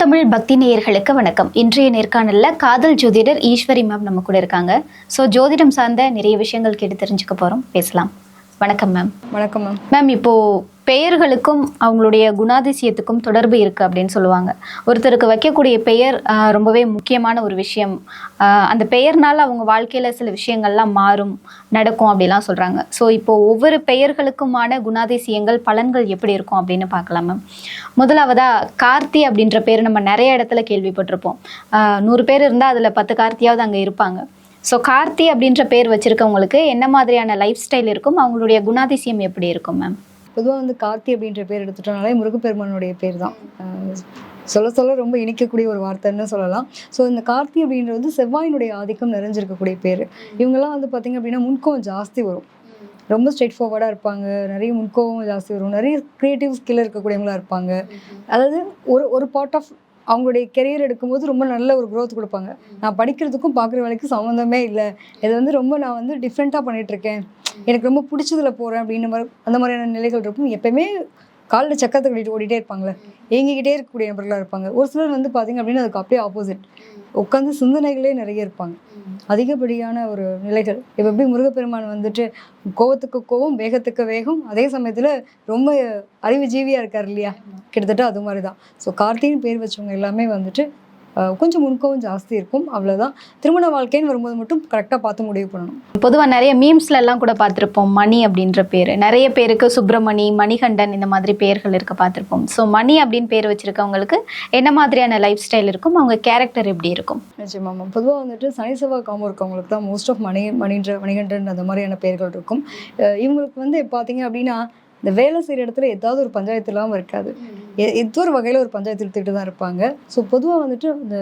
தமிழ் பக்தி நேயர்களுக்கு வணக்கம். இன்றைய நேர்காணல்ல காதல் ஜோதிடர் ஈஸ்வரி மேம் நம்ம கூட இருக்காங்க. ஸோ ஜோதிடம் சார்ந்த நிறைய விஷயங்கள் கேட்டு தெரிஞ்சுக்க போறோம். பேசலாம். வணக்கம் மேம் வணக்கம் மேம் மேம் இப்போ பெயர்களுக்கும் அவங்களுடைய குணாதிசயத்துக்கும் தொடர்பு இருக்கு அப்படின்னு சொல்லுவாங்க. ஒருத்தருக்கு வைக்கக்கூடிய பெயர் ரொம்பவே முக்கியமான ஒரு விஷயம். அந்த பெயர்னால அவங்க வாழ்க்கையில சில விஷயங்கள்லாம் மாறும் நடக்கும் அப்படிலாம் சொல்றாங்க. ஸோ இப்போ ஒவ்வொரு பெயர்களுக்குமான குணாதிசயங்கள் பலன்கள் எப்படி இருக்கும் அப்படின்னு பார்க்கலாம் மேம் முதலாவதா கார்த்தி அப்படின்ற பேர் நம்ம நிறைய இடத்துல கேள்விப்பட்டிருப்போம். நூறு பேர் இருந்தால் அதில் பத்து கார்த்தியாவது அங்கே இருப்பாங்க. ஸோ கார்த்தி அப்படின்ற பேர் வச்சிருக்கவங்களுக்கு என்ன மாதிரியான லைஃப் ஸ்டைல் இருக்கும்? அவங்களுடைய குணாதிசயம் எப்படி இருக்கும் மேம் பொதுவாக வந்து கார்த்தி அப்படின்ற பேர் எடுத்துட்டோம்னாலே முருகப்பெருமானுடைய பேர் தான். சொல்ல சொல்ல ரொம்ப இணைக்கக்கூடிய ஒரு வார்த்தைன்னு சொல்லலாம். ஸோ இந்த கார்த்தி அப்படின்றது வந்து செவ்வாயினுடைய ஆதிக்கம் நிறைஞ்சிருக்கக்கூடிய பேர். இவங்கெல்லாம் வந்து பார்த்திங்க அப்படின்னா முன்கோம் ஜாஸ்தி வரும். ரொம்ப ஸ்ட்ரெயிட் ஃபார்வர்டாக இருப்பாங்க. நிறைய முன்கோவம் ஜாஸ்தி வரும். நிறைய க்ரியேட்டிவ் ஸ்கில் இருக்கக்கூடியவங்களா இருப்பாங்க. அதாவது ஒரு ஒரு பார்ட் ஆஃப் அவங்களுடைய கெரியர் எடுக்கும்போது ரொம்ப நல்ல ஒரு க்ரோத் கொடுப்பாங்க. நான் படிக்கிறதுக்கும் பார்க்குற வேலைக்கும் சம்மந்தமே இல்லை. இது வந்து ரொம்ப நான் வந்து டிஃப்ரெண்ட்டாக பண்ணிகிட்ருக்கேன் எனக்கு ரொம்ப பிடிச்சதில் போகிறேன் அப்படின்ற மாதிரி அந்த மாதிரியான நிலைகள் இருக்கும். எப்பயுமே காலில் சக்கரத்தை கட்டிட்டு ஓடிட்டே இருப்பாங்களே ஏங்கிக்கிட்டே இருக்கக்கூடிய நபர்களாக இருப்பாங்க. ஒரு சிலர் வந்து பார்த்தீங்க அப்படின்னா அதுக்கு அப்படியே ஆப்போசிட் உட்காந்து சிந்தனைகளே நிறைய இருப்பாங்க. அதிகப்படியான ஒரு நிலைகள். இப்போ எப்படி முருகப்பெருமான் வந்துட்டு கோவத்துக்கு கோவம் வேகத்துக்கு வேகம் அதே சமயத்தில் ரொம்ப அறிவு ஜீவியாக இருக்கார் இல்லையா? கிட்டத்தட்ட அது மாதிரி தான் ஸோ கார்த்தின்னு பேர் வச்சவங்க எல்லாமே வந்துட்டு கொஞ்சம் முன்கோவம் ஜாஸ்தி இருக்கும். அவ்வளோதான் திருமண வாழ்க்கைன்னு வரும்போது மட்டும் கரெக்டாக பார்த்து முடிவு பண்ணணும். பொதுவா நிறைய மீம்ஸ்ல எல்லாம் கூட பார்த்திருப்போம். மணி அப்படின்ற பேர். நிறைய பேருக்கு சுப்பிரமணி மணிகண்டன் இந்த மாதிரி பெயர்கள் இருக்க பார்த்திருப்போம். ஸோ மணி அப்படின்னு பேர் வச்சிருக்கவங்களுக்கு என்ன மாதிரியான லைஃப் ஸ்டைல் இருக்கும்? அவங்க கேரக்டர் எப்படி இருக்கும்? நிச்சயமாமா பொதுவாக வந்துட்டு சனி செவ்வாய் காம்போ இருக்கவங்களுக்கு தான் மோஸ்ட் ஆஃப் மணி மணின்ற மணிகண்டன் அந்த மாதிரியான பெயர்கள் இருக்கும். இவங்களுக்கு வந்து பார்த்தீங்க அப்படின்னா இந்த வேலை செய்கிற இடத்துல ஏதாவது ஒரு பஞ்சாயத்து இல்லாமல் இருக்காது. ஏதோ ஒரு வகையில் ஒரு பஞ்சாயத்து இழுத்துக்கிட்டு தான் இருப்பாங்க. ஸோ பொதுவாக வந்துட்டு அந்த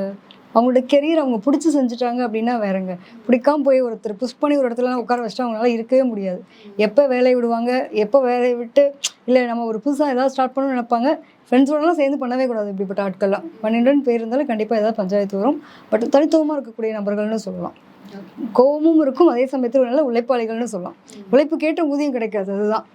அவங்களோட கெரியர் அவங்க பிடிச்சி செஞ்சுட்டாங்க அப்படின்னா வேறங்க. பிடிக்காம போய் ஒருத்தர் புஷ் பண்ணி ஒரு இடத்துல உட்கார வச்சுட்டு அவங்களால இருக்கவே முடியாது. எப்போ வேலையை விடுவாங்க? எப்போ வேலையை விட்டு இல்லை நம்ம ஒரு புதுசாக ஏதாவது ஸ்டார்ட் பண்ணணும்னு நினைப்பாங்க? ஃப்ரெண்ட்ஸோடலாம் சேர்ந்து பண்ணவே கூடாது இப்படிப்பட்ட ஆட்கள்லாம். பன்னெண்டுன்னு பேர் இருந்தாலும் கண்டிப்பாக ஏதாவது பஞ்சாயத்து வரும். பட் தனித்துவமாக இருக்கக்கூடிய நபர்கள்னு சொல்லலாம். கோபமும் இருக்கும். அதே சமயத்தில் நல்ல உழைப்பாளிகள்னு சொல்லலாம். உழைப்பு கேட்ட ஊதியம் கிடைக்காது. அதுதான்.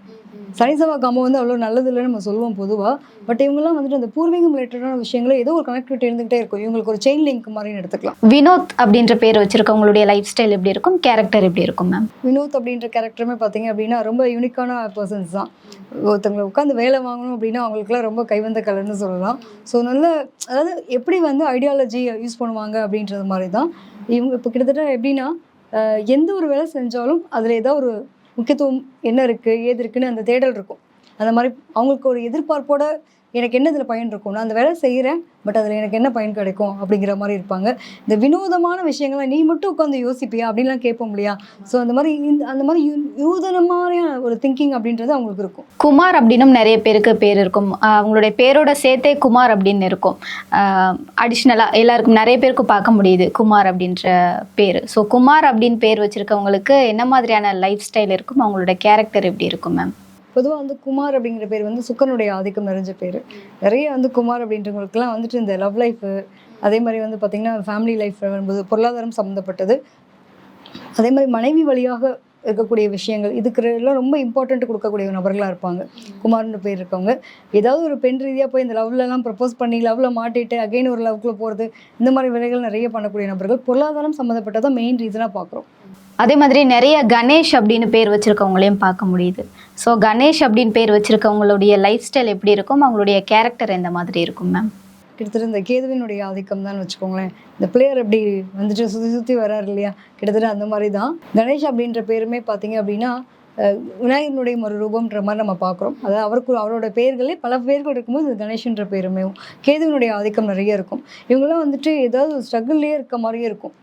சனி செவ்வாய் காம்போ வந்து அவ்வளோ நல்லது இல்லைன்னு நம்ம சொல்லுவோம் பொதுவாக பட் இவங்கெல்லாம் வந்துட்டு அந்த பூர்வீகம் ரிலேட்டடான விஷயங்கள ஏதோ ஒரு கனெக்டிவிட்டி இருந்துகிட்டே இருக்கும். இவங்களுக்கு ஒரு செயின் லிங்க் மாதிரின்னு எடுத்துக்கலாம். வினோத் அப்படின்ற பேர் வச்சிருக்கவங்களுடைய லைஃப் ஸ்டைல் எப்படி இருக்கும்? கேரக்டர் எப்படி இருக்கும் மேம் வினோத் அப்படின்ற கேரக்டருமே பார்த்தீங்க அப்படின்னா ரொம்ப யூனிக்கான பர்சன்ஸ் தான். ஒருத்தவங்களை உட்காந்து வேலை வாங்கணும் அப்படின்னா அவங்களுக்குலாம் ரொம்ப கைவந்த கலைன்னு சொல்லலாம். ஸோ நல்ல அதாவது எப்படி வந்து ஐடியாலஜி யூஸ் பண்ணுவாங்க அப்படின்றது மாதிரி தான் இவங்க இப்போ கிட்டத்தட்ட எப்படின்னா எந்த ஒரு வேலை செஞ்சாலும் அதில் ஏதாவது ஒரு முக்கியத்துவம் என்ன இருக்குது ஏது இருக்குன்னு அந்த தேடல் இருக்கும். அந்த மாதிரி அவங்களுக்கு ஒரு எதிர்பார்ப்போட எனக்கு என்ன இதில் பயன் இருக்கும் நான் அந்த வேலை செய்கிறேன் பட் அதில் எனக்கு என்ன பயன் கிடைக்கும் அப்படிங்கிற மாதிரி இருப்பாங்க. இந்த வினோதமான விஷயங்களை நீ மட்டும் உட்காந்து யோசிப்பியா அப்படின்லாம் கேட்போம் இல்லையா? ஸோ அந்த மாதிரி இந்த அந்த மாதிரி யூ- மாதிரியான ஒரு திங்கிங் அப்படின்றது அவங்களுக்கு இருக்கும். குமார் அப்படின்னும் நிறைய பேருக்கு பேர் இருக்கும். அவங்களுடைய பேரோட சேர்த்தே குமார் அப்படின்னு இருக்கும். அடிஷ்னலாக எல்லாருக்கும் நிறைய பேருக்கு பார்க்க முடியுது குமார் அப்படின்ற பேர். ஸோ குமார் அப்படின்னு பேர் வச்சிருக்கவங்களுக்கு என்ன மாதிரியான லைஃப் ஸ்டைல் இருக்கும்? அவங்களோட கேரக்டர் எப்படி இருக்கும் மேம் பொதுவாக வந்து குமார் அப்படிங்கிற பேர் வந்து சுக்கனுடைய ஆதிக்கம் நிறைஞ்ச பேர். நிறைய வந்து குமார் அப்படின்றவங்களுக்குலாம் வந்துட்டு இந்த லவ் லைஃபு அதே மாதிரி வந்து பார்த்திங்கன்னா ஃபேமிலி லைஃப் வரும்போது பொருளாதாரம் சம்மந்தப்பட்டது அதே மாதிரி மனைவி வழியாக இருக்கக்கூடிய விஷயங்கள் இதுக்கு எல்லாம் ரொம்ப இம்பார்ட்டன்ட் கொடுக்கக்கூடிய நபர்களாக இருப்பாங்க. குமார்னு பேர் இருக்கவங்க. ஏதாவது ஒரு பெண் ரீதியாக போய் இந்த லவ்லலாம் ப்ரப்போஸ் பண்ணி லவ்வில் மாட்டிட்டு அகைன் ஒரு லவ்க்குள்ளே போகிறது இந்த மாதிரி வேலைகள் நிறைய பண்ணக்கூடிய நபர்கள் பொருளாதாரம் சம்மந்தப்பட்டதான் மெயின் ரீசனாக பார்க்குறோம் அதே மாதிரி நிறைய கணேஷ் அப்படின்னு பேர் வச்சுருக்கவங்களையும் பார்க்க முடியுது. ஸோ கணேஷ் அப்படின்னு பேர் வச்சிருக்கவங்களுடைய லைஃப் ஸ்டைல் எப்படி இருக்கும்? அவங்களுடைய கேரக்டர் எந்த மாதிரி இருக்கும் மேம் கிட்டத்தட்ட இந்த கேதுவினுடைய ஆதிக்கம் தான் வச்சுக்கோங்களேன். இந்த பிளேயர் அப்படி வந்துட்டு சுற்றி சுற்றி வராரு இல்லையா? கிட்டத்தட்ட அந்த மாதிரி தான் கணேஷ் அப்படின்ற பேருமே பார்த்தீங்க அப்படின்னா விநாயகனுடைய ஒரு ரூபம்ன்ற மாதிரி நம்ம பார்க்குறோம். அதாவது அவருக்கு அவரோட பெயர்களே பல பேர்கள் இருக்கும்போது இது கணேஷ்ன்ற பேருமே. கேதுவினுடைய ஆதிக்கம் நிறைய இருக்கும். இவங்கெல்லாம் வந்துட்டு ஏதாவது ஒரு ஸ்ட்ரகிள்லேயே இருக்க மாதிரியே இருக்கும்.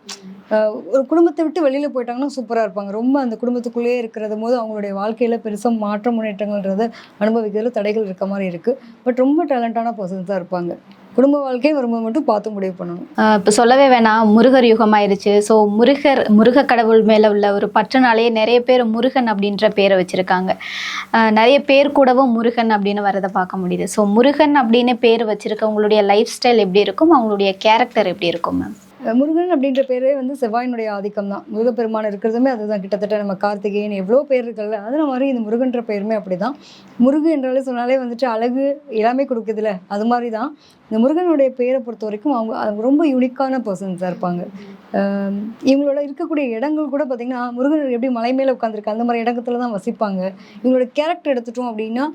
ஒரு குடும்பத்தை விட்டு வெளியில் போயிட்டாங்கன்னா சூப்பராக இருப்பாங்க. ரொம்ப அந்த குடும்பத்துக்குள்ளேயே இருக்கிறது போது அவங்களுடைய வாழ்க்கையில் பெருசாக மாற்ற முன்னேற்றங்கள்ன்றத அனுபவிக்கிறதுல தடைகள் இருக்க மாதிரி இருக்குது பட் ரொம்ப டேலண்டான பர்சன்ஸ் தான் இருப்பாங்க. குடும்ப வாழ்க்கையை வரும்போது மட்டும் பார்த்து முடிவு பண்ணணும். இப்போ சொல்லவே வேணாம். முருகர் யுகம் ஆயிடுச்சு ஸோ முருகர் முருக கடவுள் மேலே உள்ள ஒரு பற்றுனாலேயே நிறைய பேர் முருகன் அப்படின்ற பேரை வச்சுருக்காங்க. நிறைய பேர் கூடவும் முருகன் அப்படின்னு வரதை பார்க்க முடியுது. ஸோ முருகன் அப்படின்னு பேர் வச்சுருக்கவங்களுடைய லைஃப் ஸ்டைல் எப்படி இருக்கும்? அவங்களுடைய கேரக்டர் எப்படி இருக்கும் மேம் முருகன் அப்படின்ற பேரே வந்து செவ்வாயினுடைய ஆதிக்கம் தான். முருகப்பெருமான் இருக்கிறதுமே அதுதான் கிட்டத்தட்ட நம்ம கார்த்திகேயன் எவ்வளோ பேர் இருக்குல்ல அதில் மாதிரி இந்த முருகன்ற பேருமே அப்படிதான். முருகு என்றாலே சொன்னாலே வந்துட்டு அழகு எல்லாமே கொடுக்குதுல அது மாதிரி தான் இந்த முருகனுடைய பேரை பொறுத்த வரைக்கும் அவங்க அவங்க ரொம்ப யூனிக்கான பர்சன்ஸாக இருப்பாங்க. இவங்களோட இருக்கக்கூடிய இடங்கள் கூட பார்த்திங்கன்னா முருகன் எப்படி மலை மேலே உட்காந்துருக்கு அந்த மாதிரி இடத்துல தான் வசிப்பாங்க. இவங்களோட கேரக்டர் எடுத்துட்டோம் அப்படின்னா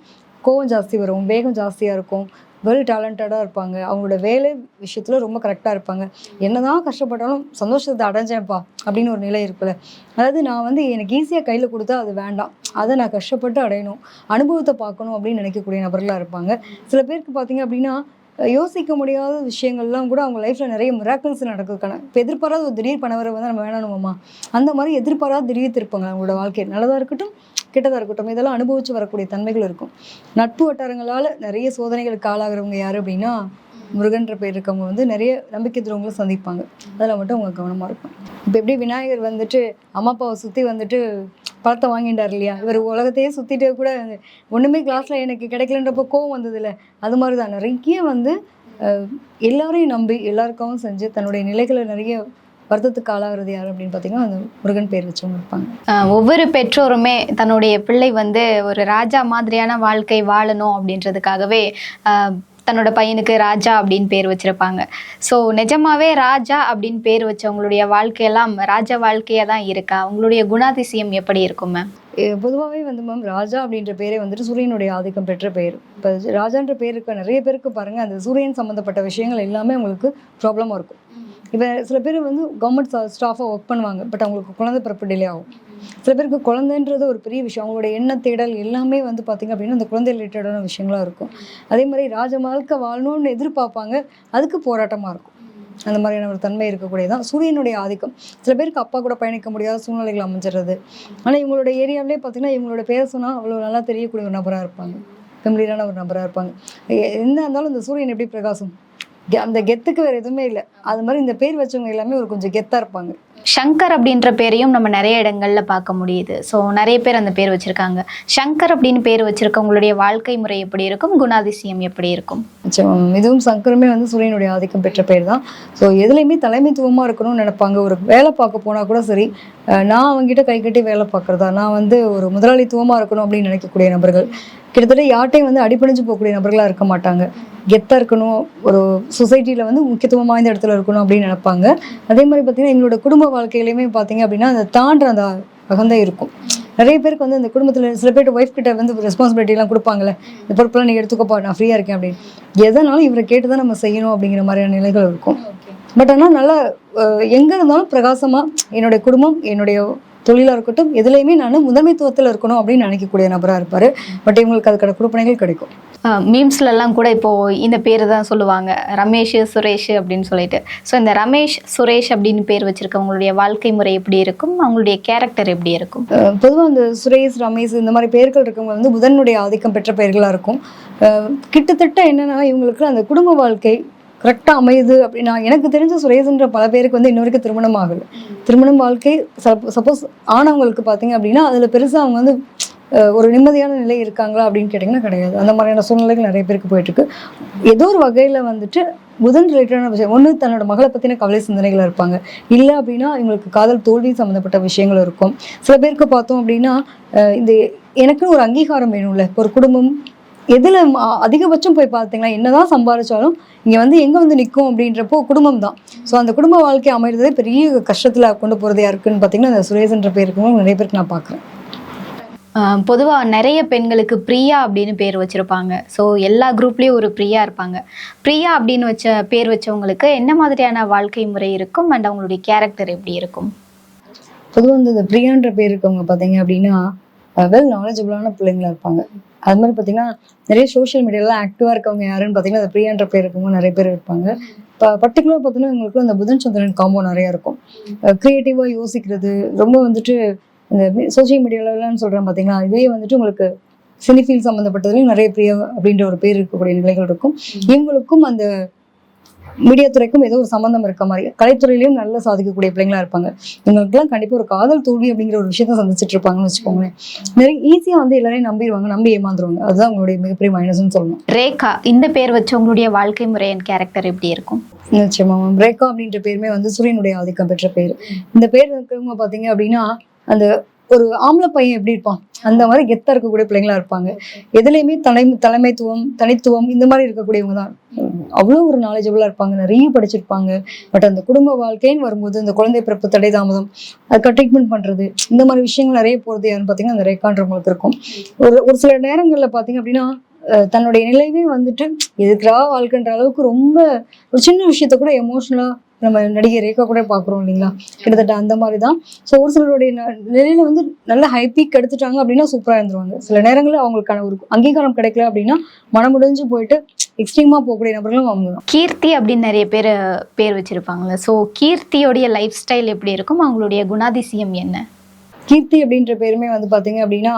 கோவம் ஜாஸ்தி வரும் வேகம் ஜாஸ்தியாக இருக்கும். வெல் டேலண்டடாக இருப்பாங்க. அவங்களோட வேலை விஷயத்தில் ரொம்ப கரெக்டாக இருப்பாங்க. என்ன தான் கஷ்டப்பட்டாலும் சந்தோஷத்தை அடைஞ்சேன்ப்பா அப்படின்னு ஒரு நிலை இருக்குல்ல. அதாவது நான் வந்து எனக்கு ஈஸியாக கையில் கொடுத்தா அது வேண்டாம். அதை நான் கஷ்டப்பட்டு அடையணும். அனுபவத்தை பார்க்கணும் அப்படின்னு நினைக்கக்கூடிய நபர்களாக இருப்பாங்க. சில பேருக்கு பார்த்தீங்க அப்படின்னா யோசிக்க முடியாத விஷயங்கள்லாம் கூட அவங்க லைஃப்பில் நிறைய மிராக்கிள்ஸ் நடக்குதுக்கான. இப்போ எதிர்பாராத ஒரு திடீர் பணவரை வந்து நம்ம வேணணுமாம்மா அந்த மாதிரி எதிர்பாராத திடீர் திருப்பாங்க அவங்களோட வாழ்க்கை நல்லதாக இருக்கட்டும் கெட்டதாக இருக்கட்டும் இதெல்லாம் அனுபவிச்சு வரக்கூடிய தன்மைகள் இருக்கும். நட்பு வட்டாரங்களால் நிறைய சோதனைகளுக்கு ஆளாகிறவங்க யார் அப்படின்னா முருகன்ற பேர் இருக்கவங்க வந்து நிறைய நம்பிக்கை துறவங்களை சந்திப்பாங்க. அதில் மட்டும் அவங்க கவனமாக இருக்கும் இப்போ எப்படி விநாயகர் வந்துட்டு அம்மா அப்பாவை சுற்றி வந்துட்டு பழத்தை வாங்கிட்டார் இல்லையா? இவர் உலகத்தையே சுற்றிட்டு கூட ஒன்றுமே கிளாஸில் எனக்கு கிடைக்கலன்றப்போ கோவம் வந்ததில்ல. அது மாதிரி தான் நிறைய வந்து எல்லாரையும் நம்பி எல்லாருக்காகவும் செஞ்சு தன்னுடைய நிலைகளை நிறைய வருத்தத்துக்கு ஆளாகிறது யார் அப்படின்னு பார்த்தீங்கன்னா அந்த முருகன் பேர் வச்சவங்க இருப்பாங்க. ஒவ்வொரு பெற்றோருமே தன்னுடைய பிள்ளை வந்து ஒரு ராஜா மாதிரியான வாழ்க்கை வாழணும் அப்படின்றதுக்காகவே ஆஹ் தன்னோட பையனுக்கு ராஜா அப்படின்னு பேர் வச்சிருப்பாங்க. ஸோ நிஜமாவே ராஜா அப்படின்னு பேர் வச்சவங்களுடைய வாழ்க்கையெல்லாம் ராஜா வாழ்க்கையாக தான் இருக்கா? அவங்களுடைய குணாதிசயம் எப்படி இருக்கும் மேம் பொதுவாகவே வந்து மேம் ராஜா அப்படின்ற பேரே வந்துட்டு சூரியனுடைய ஆதிக்கம் பெற்ற பெயர் இப்போ ராஜான்ற பேருக்கு நிறைய பேருக்கு பாருங்க அந்த சூரியன் சம்மந்தப்பட்ட விஷயங்கள் எல்லாமே உங்களுக்கு ப்ராப்ளமாக இருக்கும். இப்போ சில பேர் வந்து கவர்மெண்ட் ஸ்டாஃபாக ஒர்க் பண்ணுவாங்க பட் அவங்களுக்கு குழந்தை பிறப்பு டிலே ஆகும். சில பேருக்கு குழந்தைன்றது ஒரு பெரிய விஷயம். அவங்களோட எண்ண தேடல் எல்லாமே வந்து பார்த்திங்க அப்படின்னா அந்த குழந்தை ரிலேட்டடான விஷயங்களாக இருக்கும். அதே மாதிரி ராஜ வாழ்க்கை வாழணும்னு எதிர்பார்ப்பாங்க. அதுக்கு போராட்டமாக இருக்கும். அந்த மாதிரியான ஒரு தன்மை இருக்கக்கூடியதான் சூரியனுடைய ஆதிக்கம். சில பேருக்கு அப்பா கூட பயணிக்க முடியாத சூழ்நிலைகள் அமைஞ்சிடுறது. ஆனால் இவங்களோட ஏரியாவிலே பார்த்தீங்கன்னா இவங்களோட பேர் சொன்னால் அவ்வளோ நல்லா தெரியக்கூடிய ஒரு நபராக இருப்பாங்க. ஃபெமிலியரான ஒரு நபராக இருப்பாங்க. எ- என்ன இருந்தாலும் இந்த சூரியன் எப்படி பிரகாசம்? அந்த கெத்துக்கு வேறு எதுவுமே இல்லை. அது மாதிரி இந்த பேர் வச்சவங்க எல்லாமே ஒரு கொஞ்சம் கெத்தாக இருப்பாங்க. சங்கர் அப்படின்ற பேரையும் நம்ம நிறைய இடங்கள்ல பார்க்க முடியுது. ஸோ நிறைய பேர் அந்த பேர் வச்சிருக்காங்க. சங்கர் அப்படின்னு பேர் வச்சிருக்கவங்களுடைய வாழ்க்கை முறை எப்படி இருக்கும்? குணாதிசயம் எப்படி இருக்கும். இதுவும் சங்கரமே வந்து சூரியனுடைய ஆதிக்கம் பெற்ற பேர் தான். ஸோ எதுலேயுமே தலைமைத்துவமாக இருக்கணும்னு நினைப்பாங்க. ஒரு வேலை பார்க்க போனால் கூட சரி நான் அவங்ககிட்ட கை கட்டி வேலை பார்க்குறதா? நான் வந்து ஒரு முதலாளித்துவமாக இருக்கணும் அப்படின்னு நினைக்கக்கூடிய நபர்கள். கிட்டத்தட்ட யார்ட்டையும் வந்து அடிபணிஞ்சு போகக்கூடிய நபர்களாக இருக்க மாட்டாங்க. கெத்தாக இருக்கணும் ஒரு சொசைட்டியில் வந்து முக்கியத்துவம் வாய்ந்த இடத்துல இருக்கணும் அப்படின்னு நினைப்பாங்க. அதே மாதிரி பார்த்தீங்கன்னா எங்களோட குடும்ப வாழ்க்கையிலையுமே பார்த்தீங்க அப்படின்னா அந்த தாண்டுற அந்த அகந்தை இருக்கும். நிறைய பேருக்கு வந்து அந்த குடும்பத்தில் சில பேர் ஒய்ஃப் கிட்ட வந்து ரெஸ்பான்சிபிலிட்டிலாம் கொடுப்பாங்கல்ல. இந்த பொறுப்பெல்லாம் நீ எடுத்துக்கோப்பா நான் ஃப்ரீயாக இருக்கேன் அப்படின்னு. எதனாலும் இவரை கேட்டு தான் நம்ம செய்யணும் அப்படிங்கிற மாதிரியான நிலைகள் இருக்கும். பட் ஆனால் நல்லா எங்கே இருந்தாலும் பிரகாசமாக என்னுடைய குடும்பம் என்னுடைய தொழிலாக இருக்கட்டும் எதுலேயுமே நான் முதன்மைத்துவத்தில் இருக்கணும் அப்படின்னு நினைக்கக்கூடிய நபராக இருப்பார். பட் இவங்களுக்கு அதுக்கான கொடுப்பனைகள் கிடைக்கும். மீம்ஸ்ல எல்லாம் கூட இப்போ இந்த பேர் தான் சொல்லுவாங்க. ரமேஷ் சுரேஷ் அப்படின்னு சொல்லிட்டு. ஸோ இந்த ரமேஷ் சுரேஷ் அப்படின்னு பேர் வச்சிருக்கவங்களுடைய வாழ்க்கை முறை எப்படி இருக்கும்? அவங்களுடைய கேரக்டர் எப்படி இருக்கும்? பொதுவாக அந்த சுரேஷ் ரமேஷ் இந்த மாதிரி பெயர்கள் இருக்கவங்க வந்து புதனுடைய ஆதிக்கம் பெற்ற பெயர்களாக இருக்கும். கிட்டத்தட்ட என்னன்னா இவங்களுக்கு அந்த குடும்ப வாழ்க்கை கரெக்டாக அமையுது அப்படின்னா எனக்கு தெரிஞ்ச சுரேஷ்ன்ற பல பேருக்கு வந்து இன்ன வரைக்கும் திருமணம் ஆகலை. திருமணம் வாழ்க்கை சப்போஸ் ஆனவங்களுக்கு பார்த்தீங்க அப்படின்னா அதில் பெருசாக அவங்க வந்து ஒரு நிம்மதியான நிலை இருக்காங்களா அப்படின்னு கேட்டிங்கன்னா கிடையாது. அந்த மாதிரியான சூழ்நிலைகள் நிறைய பேருக்கு போயிட்டுருக்கு. ஏதோ ஒரு வகையில் வந்துட்டு புதன் ரிலேட்டடான விஷயம் ஒன்று தன்னோட மகளை பற்றின கவலை சிந்தனைகள் இருப்பாங்க. இல்லை அப்படின்னா இவங்களுக்கு காதல் தோல்வி சம்மந்தப்பட்ட விஷயங்கள் இருக்கும். சில பேருக்கு பார்த்தோம் அப்படின்னா இந்த எனக்குன்னு ஒரு அங்கீகாரம் வேணும்ல. ஒரு குடும்பம் எதில் அதிகபட்சம் போய் பார்த்தீங்கன்னா என்னதான் சம்பாதிச்சாலும் இங்கே வந்து எங்கே வந்து நிற்கும் அப்படின்றப்போ குடும்பம் தான். ஸோ அந்த குடும்ப வாழ்க்கை அமைகிறதே பெரிய கஷ்டத்தில் கொண்டு போகிறது யாருக்குன்னு பார்த்தீங்கன்னா அந்த சுரேஷ்ன்ற பேருக்கு நிறைய பேருக்கு நான் பார்க்குறேன் பொதுவாக நிறைய பெண்களுக்கு பிரியா அப்படின்னு பேர் வச்சிருப்பாங்க. ஸோ எல்லா குரூப்லேயும் ஒரு பிரியா இருப்பாங்க. பிரியா அப்படின்னு வச்ச பேர் வச்சவங்களுக்கு என்ன மாதிரியான வாழ்க்கை முறை இருக்கும்? அண்ட் அவங்களுடைய கேரக்டர் எப்படி இருக்கும்? பொதுவாக வந்து இந்த பிரியான்ற பேர் இருக்கவங்க பார்த்தீங்க அப்படின்னா வெல் நாலேஜபிளான பிள்ளைங்களா இருப்பாங்க. அது மாதிரி பார்த்தீங்கன்னா நிறைய சோஷியல் மீடியாலாம் ஆக்டிவாக இருக்கவங்க யாருன்னு பார்த்தீங்கன்னா அந்த பிரியான்ற பேர் இருக்கவங்க நிறைய பேர் இருப்பாங்க. இப்போ பர்டிகுலராக பார்த்தீங்கன்னா உங்களுக்கு அந்த புதன் சந்திரன் காம்போ நிறையா இருக்கும். க்ரியேட்டிவாக யோசிக்கிறது ரொம்ப வந்துட்டு இந்த சோஷியல் மீடியாலலாம் சொல்கிறேன் பார்த்தீங்களா இதே வந்துட்டு உங்களுக்கு சினிஃபீல் சம்மந்தப்பட்டதுலையும் நிறைய பிரியா அப்படின்ற ஒரு பேர் இருக்கக்கூடிய நிலைகள் இருக்கும். இவங்களுக்கும் அந்த மீடியா துறைக்கும் ஏதோ ஒரு சம்மந்தம் இருக்க மாதிரி. கலைத்துறையிலயும் நல்லா சாதிக்கக்கூடிய பிள்ளைங்களா இருப்பாங்க. இவங்களுக்குலாம் கண்டிப்பா ஒரு காதல் தோல்வி அப்படிங்கிற ஒரு விஷயத்த சந்திச்சுட்டு இருப்பாங்கன்னு வச்சுக்கோங்களேன். நிறைய ஈஸியா வந்து எல்லாரையும் நம்பிடுவாங்க நம்பி ஏமாந்துருவாங்க. அதுதான் அவங்களுடைய மிகப்பெரிய மைனஸ்னு சொல்லணும். ரேகா இந்த பேர் வச்சு உங்களுடைய வாழ்க்கை முறை அண்ட் கேரக்டர் எப்படி இருக்கும்? நிச்சயமா பிரேக்கா அப்படின்ற பேருமே வந்து சூரியனுடைய ஆதிக்கம் பெற்ற பேர். இந்த பேர் இருக்கிறவங்க பாத்தீங்க அப்படின்னா அந்த ஒரு ஆம்பளை பையன் எப்படி இருப்பான்? அந்த மாதிரி கெத்தா இருக்கக்கூடிய பிள்ளைங்களா இருப்பாங்க. எதுலையுமே தலை தலைமைத்துவம் தனித்துவம் இந்த மாதிரி இருக்கக்கூடியவங்க தான். அவ்வளோ ஒரு நாலேஜபிளா இருப்பாங்க. நிறைய படிச்சிருப்பாங்க. பட் அந்த குடும்ப வாழ்க்கைன்னு வரும்போது இந்த குழந்தை பிறப்பு தடை தாமதம் அதுக்கு ட்ரீட்மெண்ட் பண்றது இந்த மாதிரி விஷயங்கள் நிறைய போறது யாருன்னு பாத்தீங்கன்னா அந்த ரேக்கான்றவங்களுக்கு இருக்கும். ஒரு ஒரு சில நேரங்களில் பாத்தீங்க அப்படின்னா தன்னுடைய நிலையவே வந்துட்டு எதுக்குறா வாழ்க்கைன்ற அளவுக்கு ரொம்ப ஒரு சின்ன விஷயத்த கூட எமோஷனலா நம்ம நடிகை ரேகா கூட பாக்குறோம் இல்லைங்களா? கிட்டத்தட்ட அந்த மாதிரி தான் ஸோ ஒரு சிலருடைய நிலையில வந்து நல்ல ஹைப்பீக் எடுத்துட்டாங்க அப்படின்னா சூப்பரா இருந்துருவாங்க. சில நேரங்களில் அவங்களுக்கான ஒரு அங்கீகாரம் கிடைக்கல அப்படின்னா மனமுடிஞ்சு போயிட்டு எக்ஸ்ட்ரீமா போகக்கூடிய நபர்களும் அவங்க தான் கீர்த்தி அப்படின்னு நிறைய பேர் பேர் வச்சிருப்பாங்கல்ல. ஸோ கீர்த்தியோடைய லைஃப் ஸ்டைல் எப்படி இருக்கும்? அவங்களுடைய குணாதிசயம் என்ன? கீர்த்தி அப்படின்ற பேருமே வந்து பாத்தீங்க அப்படின்னா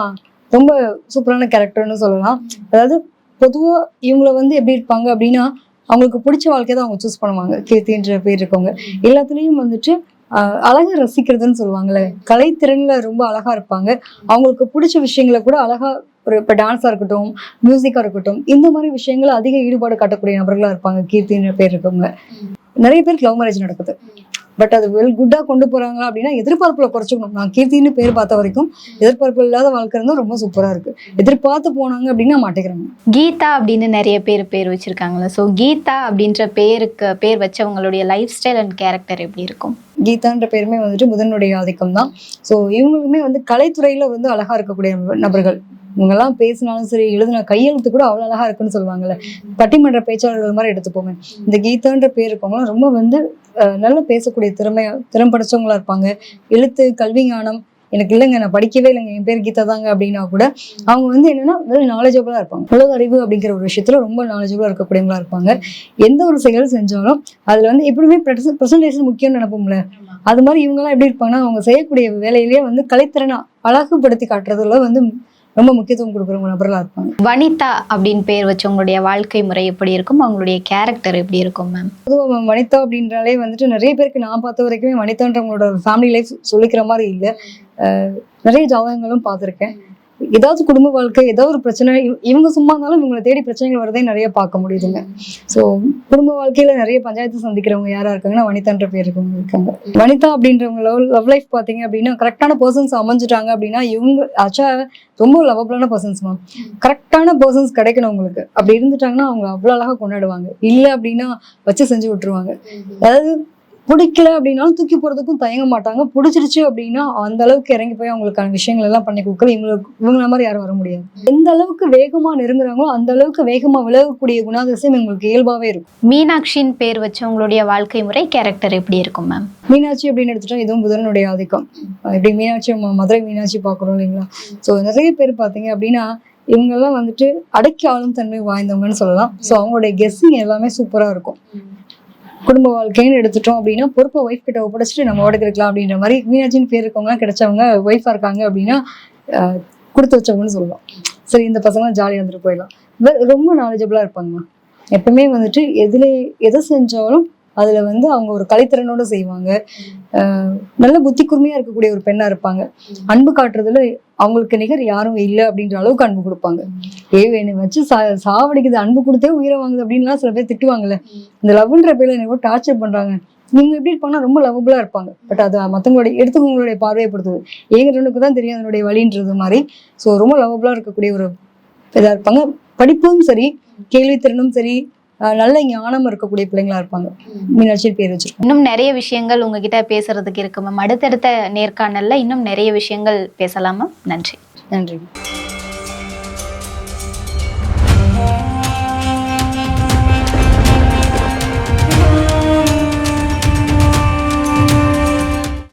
ரொம்ப சூப்பரான கேரக்டர்னு சொல்லலாம். அதாவது பொதுவா இவங்கள வந்து எப்படி இருப்பாங்க அப்படின்னா அவங்களுக்கு பிடிச்ச வாழ்க்கையை தான் அவங்க சூஸ் பண்ணுவாங்க. கீர்த்தின்ற பேர் இருக்கவங்க. எல்லாத்துலேயும் வந்துட்டு அழகை ரசிக்கிறதுன்னு சொல்லுவாங்கல்ல கலைத்திறன்ல ரொம்ப அழகா இருப்பாங்க. அவங்களுக்கு பிடிச்ச விஷயங்களை கூட அழகா ஒரு இப்போ டான்ஸாக இருக்கட்டும் மியூசிக்காக இருக்கட்டும் இந்த மாதிரி விஷயங்கள் அதிக ஈடுபாடு காட்டக்கூடிய நபர்களாக இருப்பாங்க கீர்த்தின்ற பேர் இருக்கவங்க. நிறைய பேருக்கு லவ் மேரேஜ் நடக்குது. பட் அது வெல் குட்டாக கொண்டு போறாங்களா அப்படின்னா எதிர்பார்ப்புல குறைச்சிக்கணும். நான் கீர்த்தின்னு பேர் பார்த்த வரைக்கும் எதிர்பார்ப்பு இல்லாத வாழ்க்கை இருந்தால் ரொம்ப சூப்பரா இருக்கு. எதிர்பார்த்து போனாங்க அப்படின்னா மாட்டேங்கிறாங்க கீதா அப்படின்னு நிறைய பேர் பேர் வச்சிருக்காங்கல்ல. ஸோ கீதா அப்படின்ற பேருக்கு பேர் வச்சவங்களுடைய லைஃப் ஸ்டைல் அண்ட் கேரக்டர் எப்படி இருக்கும்? கீதான்ற பேருமே வந்துட்டு புதனுடைய ஆதிக்கம் தான் ஸோ இவங்களுமே வந்து கலைத்துறையில வந்து அழகா இருக்கக்கூடிய நபர்கள். இவங்கெல்லாம் பேசினாலும் சரி எழுதின கையெழுத்து கூட அவ்வளோ அழகா இருக்குன்னு சொல்லுவாங்கல்ல. பட்டிமன்ற பேச்சாளர்கள் மாதிரி எடுத்துப்போங்க இந்த கீதான்ற பேர் இருக்கவங்களாம் ரொம்ப வந்து நல்லா பேசக்கூடிய திறமை திறம் படைச்சவங்களா இருப்பாங்க. எழுத்து கல்வி ஞானம் எனக்கு இல்லைங்க நான் படிக்கவே இல்லைங்க என் பேர் கீதா தாங்க அப்படின்னா கூட அவங்க வந்து என்னன்னா வெல் நாலேஜபிளா இருப்பாங்க. உலக அறிவு அப்படிங்கிற ஒரு விஷயத்துல ரொம்ப நாலேஜபிளா இருக்கக்கூடியவங்களா இருப்பாங்க. எந்த ஒரு செயல் செஞ்சாலும் அதுல வந்து எப்படியுமே ப்ரெசன்டேஷன் முக்கியம்னு நினைப்போம்ல. அது மாதிரி இவங்கெல்லாம் எப்படி இருப்பாங்கன்னா அவங்க செய்யக்கூடிய வேலையிலேயே வந்து கலைத்திறனா அழகுபடுத்தி காட்டுறதுல வந்து ரொம்ப முக்கியத்துவம் கொடுக்குறவங்க நபர்களா இருப்பாங்க. வனிதா அப்படின்னு பேர் வச்சவங்களுடைய வாழ்க்கை முறை எப்படி இருக்கும்? அவங்களுடைய கேரக்டர் எப்படி இருக்கும் மேம் பொதுவாக வனிதா அப்படின்றாலே வந்துட்டு நிறைய பேருக்கு நான் பார்த்த வரைக்குமே வனிதான்றவங்களோட ஃபேமிலி லைஃப் சொல்லிக்கிற மாதிரி இல்லை. நிறைய ஜாதகங்களும் பார்த்துருக்கேன். ஏதாவது குடும்ப வாழ்க்கை ஏதாவது ஒரு பிரச்சனை இவ- இவங்க சும்மா இருந்தாலும் இவங்களை தேடி பிரச்சனைகள் வரதே நிறைய பார்க்க முடியுதுங்க. ஸோ குடும்ப வாழ்க்கையில நிறைய பஞ்சாயத்து சந்திக்கிறவங்க யாரா இருக்காங்கன்னா வனிதான்ற பேர் இருக்கவங்க இருக்காங்க. வனிதா அப்படின்றவங்க லவ் லவ் லைஃப் பார்த்தீங்க அப்படின்னா கரெக்டான பர்சன்ஸ் அமைஞ்சிட்டாங்க அப்படின்னா இவங்க ஆச்சா ரொம்ப லவபிளான பர்சன்ஸ் மேம் கரெக்டான பர்சன்ஸ் கிடைக்கணும் உங்களுக்கு அப்படி இருந்துட்டாங்கன்னா அவங்க அவ்வளோ அழகா கொண்டாடுவாங்க. இல்லை அப்படின்னா வச்சு செஞ்சு விட்டுருவாங்க. அதாவது பிடிக்கல அப்படின்னாலும் தூக்கி போறதுக்கும் தயங்க மாட்டாங்க. பிடிச்சிருச்சு அப்படின்னா அந்த அளவுக்கு இறங்கி போய் அவங்களுக்கான விஷயங்கள் எல்லாம் பண்ணி கொடுக்கல. இவங்களுக்கு இவங்கள மாதிரி யாரும் வர முடியாது. எந்த அளவுக்கு வேகமா நெருங்குறாங்களோ அந்த அளவுக்கு வேகமா விலகக்கூடிய குணாதிசயம் இவங்களுக்கு இயல்பாவே இருக்கும். மீனாட்சியின் பேர் வச்சவங்களுடைய வாழ்க்கை முறை கேரக்டர் எப்படி இருக்கும் மேம் மீனாட்சி அப்படின்னு எடுத்துட்டா இதுவும் புதனுடைய ஆதிக்கம். இப்படி மீனாட்சி மதுரை மீனாட்சி பார்க்குறோம் இல்லைங்களா? ஸோ நிறைய பேர் பார்த்தீங்க அப்படின்னா இவங்கெல்லாம் வந்துட்டு அடக்கி ஆளும் தன்மை வாய்ந்தவங்கன்னு சொல்லலாம். ஸோ அவங்களுடைய கெஸ்ஸிங் எல்லாமே சூப்பராக இருக்கும். குடும்ப வாழ்க்கைன்னு எடுத்துட்டோம் அப்படின்னா பொறுப்பை ஒய்ஃப் கிட்ட ஒப்படைச்சிட்டு நம்ம ஓடக்கு இருக்கலாம் அப்படின்ற மாதிரி மீனாட்சின்னு பேர் இருக்கவங்களாம் கிடைச்சவங்க ஒய்ஃபாக இருக்காங்க அப்படின்னா கொடுத்து வச்சவங்கன்னு சொல்லலாம் சரி இந்த பசங்களாம் ஜாலியாக இருந்துட்டு போயிடலாம். ரொம்ப நாலேஜபிளாக இருப்பாங்க எப்பவுமே வந்துட்டு எதுல எதை செஞ்சாலும் அதில் வந்து அவங்க ஒரு கலைத்திறனோட செய்வாங்க. நல்ல புத்தி கூர்மையாக இருக்கக்கூடிய ஒரு பெண்ணாக இருப்பாங்க. அன்பு காட்டுறதுல அவங்களுக்கு நிகர் யாரும் இல்லை அப்படின்ற அளவுக்கு அன்பு கொடுப்பாங்க. ஏ என்னை வச்சு சா சாவடிக்குது அன்பு கொடுத்தே உயிரை வாங்குது அப்படின்லாம் சில பேர் திட்டுவாங்கல்ல. இந்த லவ்ன்ற பேர்ல என்னை டார்ச்சர் பண்ணுறாங்க நீங்க எப்படி இருப்பாங்கன்னா ரொம்ப லவபுளா இருப்பாங்க. பட் அது மத்தவங்களுடைய எடுத்துக்கவங்களுடைய பார்வையை பொறுத்தது. ஏங்கிறவனுக்கு தான் தெரியும் அதனுடைய வழின்றது மாதிரி. ஸோ ரொம்ப லவபுளா இருக்கக்கூடிய ஒரு இதாக இருப்பாங்க. படிப்பும் சரி கேள்வித்திறனும் சரி நல்ல ஞானம் இருக்கக்கூடிய பிள்ளைங்களா இருப்பாங்க. மீனாட்சி பேர் வச்சிருக்கோம் இன்னும் நிறைய விஷயங்கள் உங்ககிட்ட பேசுறதுக்கு இருக்கு மேம் அடுத்தடுத்த நேர்காணல்ல இன்னும் நிறைய விஷயங்கள் பேசலாம் நன்றி. நன்றி